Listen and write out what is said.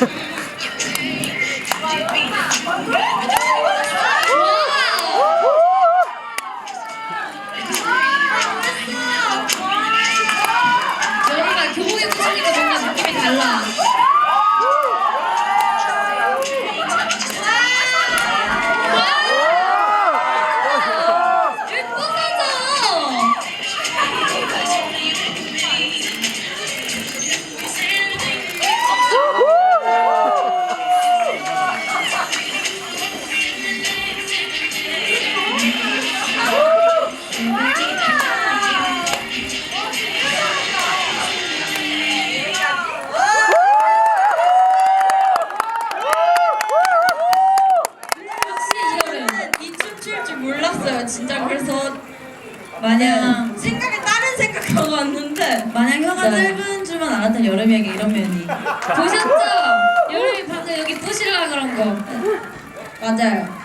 여러분 교복 입으시니까 뭔가 느낌이 달라. 줄 몰랐어요. 진짜 그래서 마냥 생각에 다른 생각하고 왔는데 마냥 혀가 네. 짧은 줄만 알았던 여름이에게 이런 면이 보셨죠? 여름이 방금 여기 부시라 그런 거. 맞아요.